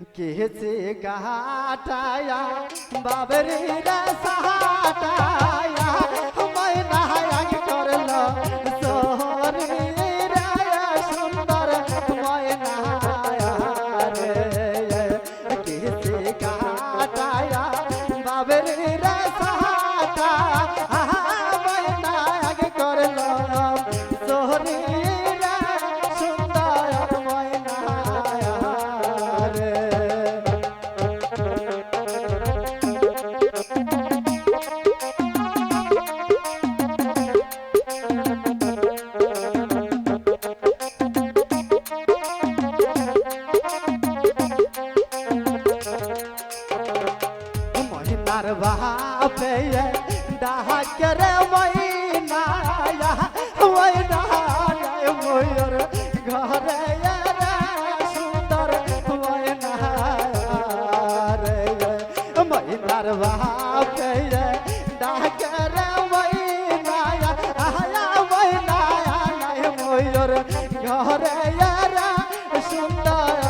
কেছে গাটায়া বাবরি সাহাটায়া ময়না আগ করল সোহরি রায়া সুন্দর সাহাটা वहाँ पे डाहा करे मैना मैना मोर घर सुंदर मैना रे मैनार वहाँ पे डाह करे मैना मैना मोर घर सुंदर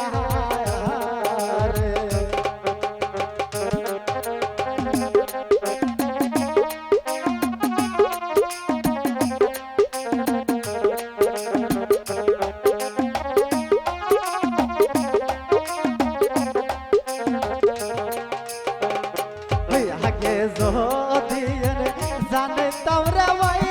যদি জানে তোমরা ভাই